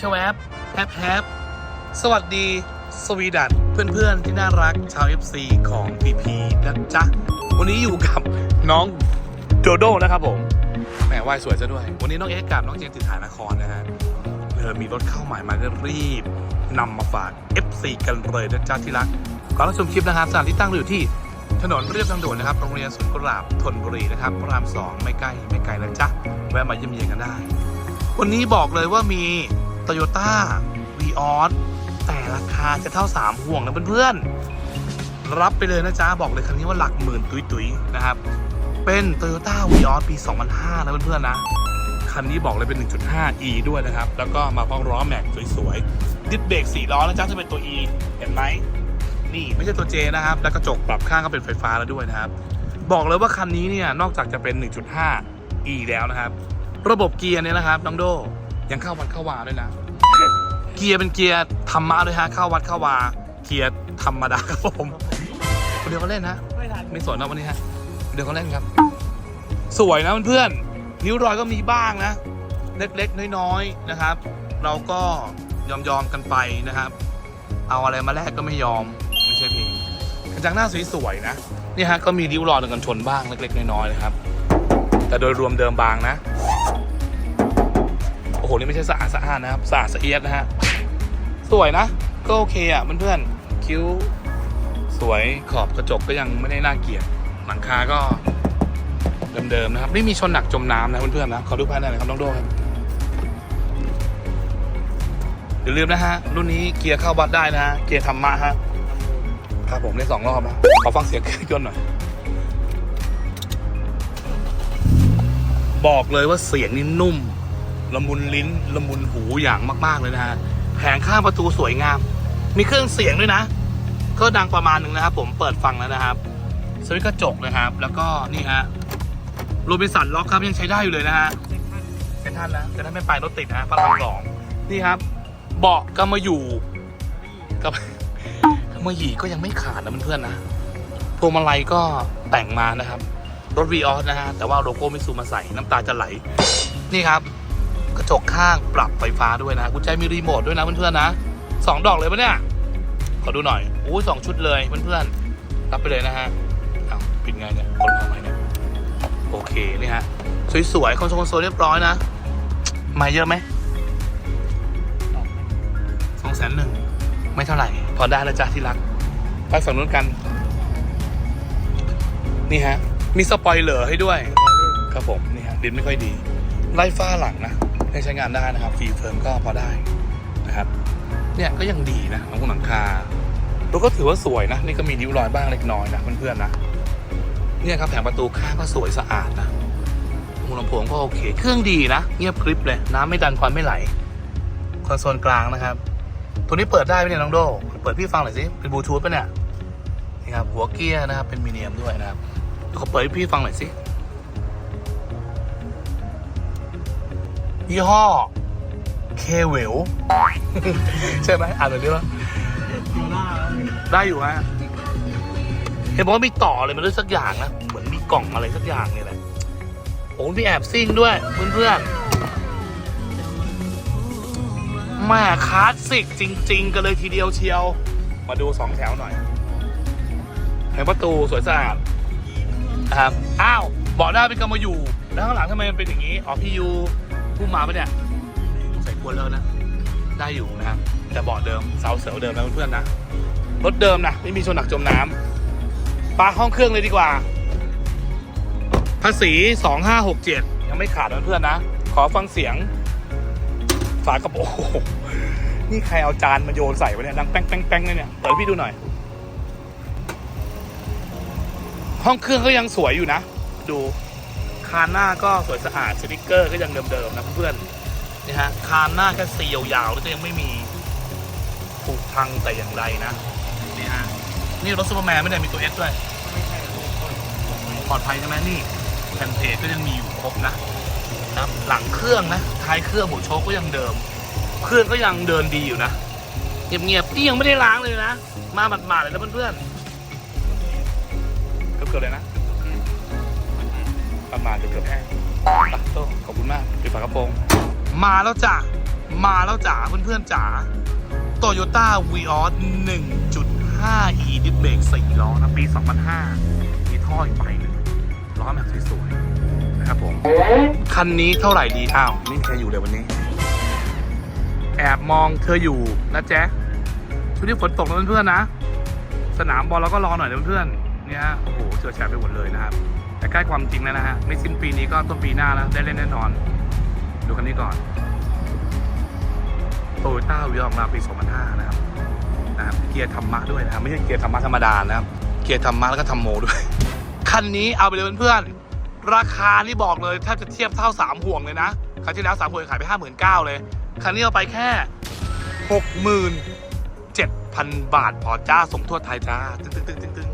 ชวบแฮปแฮปสวัสดีสวีดัตเพื่อนๆที่น่ารักชาว FC ของพีพีนะจ๊ะ วันนี้อยู่กับน้องโดโดนะครับผมแหมว่ายสวยซะด้วย วันนี้น้องเอ็กกับน้องเจมส์จิตฐานครนะฮะเธอมีรถเข้าใหม่มาก็รีบนำมาฝาก FC กันเลยนะจ๊ะที่รักก่อนรับชมคลิปนะครับสถานที่ตั้งอยู่ที่ถนนเรียบทางด่วนนะครับ โรงเรียนสวนกุหลาบธนบุรีนะครับพระรามสองไม่ใกล้ไม่ไกลนะจ๊ะ แวะมาเยี่ยมเยียนกันได้ วันนี้บอกเลยว่ามี Toyota v ีออสแต่ราคาจะเท่า 3 ห่วงนะเพื่อนๆ รับไปเลยนะจ๊ะ บอกเลยคันนี้ว่าหลักหมื่นตุยๆ นะครับ เป็น Toyota v ีออสปี 2005 นะเพื่อนๆ นะ คันนี้บอกเลยเป็น 1.5e ด้วยนะครับ แล้วก็มาพร้อมล้อแม็กสวยๆ ดิสเบรก4ล้อนะจ๊ะจะเป็นตัว e เห็นไหมนี่ไม่ใช่ตัว J นะครับ แล้วกระจกปรับข้างก็เป็นไฟฟ้าแล้วด้วยนะครับ บอกเลยว่าคันนี้เนี่ยนอกจากจะเป็น 1.5e แล้วนะครับ ระบบเกียร์เนี่ยนะครับน้องโด ยังเข้าวัดเข้าวาด้วยนะ เกียร์เป็นเกียร์ธรรมะด้วยฮะเข้าวัดเข้าวา เกียร์ธรรมดาครับผมเดี๋ยวก็เล่นนะไม่ทันไม่สนนะวันนี้ฮะเดี๋ยวก็เล่นครับ สวยนะเพื่อนๆนิ้วรอยก็มีบ้างนะ เล็กๆน้อยๆนะครับ เราก็ยอมยอมๆกันไปนะครับ เอาอะไรมาแลกก็ไม่ยอมไม่ใช่เพลงกระจังหน้าสวยๆนะนี่ฮะก็มีริ้วรอยกันชนบ้างเล็กๆน้อยๆนะครับ แต่โดยรวมเดิมบางนะ อ้โห นี่ไม่ใช่สะอาดสะอาดนะครับ สะอาดสะเอียดนะฮะ สวยนะ ก็โอเคอะเพื่อนๆ คิ้ว สวย ขอบกระจกก็ยังไม่ได้น่าเกลียด หลังคาก็เดิมๆนะครับ ไม่มีชนหนักจมน้ำนะเพื่อนๆนะ ขอดูภายในหน่อยครับน้องโดครับอย่าลืมนะฮะ รุ่นนี้เกียร์เข้าวัดได้นะฮะ เกียร์ธรรมะฮะ ครับผมได้สองรอบนะ ขอฟังเสียงเครื่องยนต์หน่อยบอกเลยว่าเสียงนี่นุ่ม ละมุนลิ้นละมุนหูอย่างมากๆเลยนะฮะแผงข้างประตูสวยงาม มีเครื่องเสียงด้วยนะ ก็ดังประมาณหนึ่งนะครับ ผมเปิดฟังแล้วนะครับสวิตช์กระจกนะครับ แล้วก็นี่ฮะโรบินสันล็อกครับยังใช้ได้อยู่เลยนะฮะเซ็นทรัลเป็นท่านนะแต่ถ้าไม่ไปรถติดนะพระรามสองนี่ครับ เบาะกำมะหยู่กับมะหยีก็ยังไม่ขาดนะเพื่อนๆนะพวงมาลัยก็แต่งมานะครับ รถวีออสนะฮะแต่ว่าโลโก้ไมิซูมาใส่น้ำตาจะไหล นี่ครับ กระจกข้างปรับไฟฟ้าด้วยนะกุญแจมีรีโมทด้วยนะเพื่อนๆนะสองดอกเลยปะเนี่ย ขอดูหน่อยโอ้ยสองชุดเลยเพื่อนๆรับไปเลยนะฮะเอาปิดไงเนี่ยคนทำไมเนี่ยโอเคนี่ฮะสวยๆคอนโซลคอนโซลเรียบร้อยนะ มาเยอะไหมสองแสนหนึ่งไม่เท่าไหร่ พอได้แล้วจ้าที่รัก ไปฝั่งนู้นกัน นี่ฮะ มีสปอยเลอร์ให้ด้วย ครับผม นี่ฮะดินไม่ค่อยดี ไล่ฟ้าหลังนะ ให้ใช้งานได้นะครับฟรีเฟิร์มก็พอได้นะครับเนี่ยก็ยังดีนะหลังคงหลังคารถก็ถือว่าสวยนะ นี่ก็มีริ้วรอยบ้างเล็กน้อยนะเพื่อนๆนะเนี่ยครับแผงประตูข้างก็สวยสะอาดนะหูลำโพงก็โอเค เครื่องดีนะ เงียบกริบเลยน้ำไม่ดันควันไม่ไหลคอนโซลกลางนะครับ ตัวนี้เปิดได้ไหมเนี่ยน้องโดเปิดพี่ฟังหน่อยสิเป็นบลูทูธปะเนี่ยนี่ครับหัวเกียร์นะครับเป็นมีเนียมด้วยนะครับขอเปิดให้พี่ฟังหน่อยสิ ยี่ห้อเคเวลใช่ไหมอ่านแบบนี้ว่ายูล่าได้อยู่ฮะเห็นบอกว่ามีต่ออะไรมาด้วยสักอย่างนะเหมือนมีกล่องอะไรสักอย่างเนี่ยแหละโอ้มีแอบซิ่งด้วยเพื่อนๆแม่คลาสสิกจริง ๆ กันเลยทีเดียวเชียว มาดูสองแถวหน่อยแผงประตูสวยสะอาดนะครับอ้าวเบอกหน้าเป็นกำมะอยู่ แล้วข้างหลังทำไมมันเป็นอย่างนี้ อ๋อพี่ยู ผู้มาปะเนี่ยใส่ควรแล้วนะ ได้อยู่นะครับแต่เบาะเดิมเสาเสาเดิมนะเพื่อนๆนะรถเดิมนะไม่มีชนหนักจมน้ำปาห้องเครื่องเลยดีกว่า ภาษี2567ยังไม่ขาดนะเพื่อนๆนะ ขอฟังเสียง ฝากระโปรงโอ้โหนี่ใครเอาจานมาโยนใส่ไว้เนี่ยดังแป้งแป้งแป้งเลยเนี่ยเปิดให้พี่ดูหน่อย ห้องเครื่องก็ยังสวยอยู่นะ ดู คานหน้าก็สวยสะอาดสติกเกอร์ก็ยังเดิมๆนะเพื่อนๆนี่ฮะคานหน้าแค่สียาวๆแล้วก็ยังไม่มีผุพังแต่อย่างใดนะนี่ฮะนี่รถซูเปอร์แมนไม่ได้มีตัวเอสด้วยปลอดภัยใช่ไหมนี่แผ่นเพจก็ยังมีอยู่ครบนะนะหลังเครื่องนะท้ายเครื่องหัวโชคก็ยังเดิม เครื่องก็ยังเดินดีอยู่นะเงียบๆนี่ยังไม่ได้ล้างเลยนะ มาหมาดๆเลยนะเพื่อนๆเกือบๆเลยนะ ประมาณเกือบๆแห้งอะโต้ขอบคุณมากปิดฝากระโปรงมาแล้วจ้ะ มาแล้วจ๋าเพื่อนๆจ๋า Toyota Vios 1.5 e ดิสเบรก4ล้อนะปี 2005 มีท่ออีกใบหนึ่งล้อแบบสวยๆนะครับผม คันนี้เท่าไหร่ดี อ้าว นี่ใครอยู่เลยวันนี้ แอบมองเธออยู่นะแจ๊คช่วงนี้ฝนตกนะเพื่อนๆนะ สนามบอลเราก็รอหน่อยนะเพื่อนๆเนี่ยฮะโอ้โหเจอแฉะไปหมดเลยนะครับ แต่ใกล้ความจริงแล้วนะฮะ ไม่สิ้นปีนี้ก็ต้นปีหน้าแล้ว ได้เล่นแน่นอน ดูคันนี้ก่อนโตโยต้าวิออกมาปี 2005 นะครับนะครับ เกียร์ธรรมะด้วยนะครับ ไม่ใช่เกียร์ธรรมะธรรมดานะครับ เกียร์ธรรมะแล้วก็ธรรมโมด้วย คันนี้เอาไปเลยเพื่อนๆราคานี่บอกเลยแทบจะเทียบเท่าสามห่วงเลยนะครั้งที่แล้วสามห่วงขายไปห้าหมื่นเก้าเลย คันนี้เอาไปแค่หกหมื่นเจ็ดพันบาทพอจ้าส่งทั่วไทยจ้า ตึ๊งตึ๊งตึ๊งตึ๊งตึ๊ง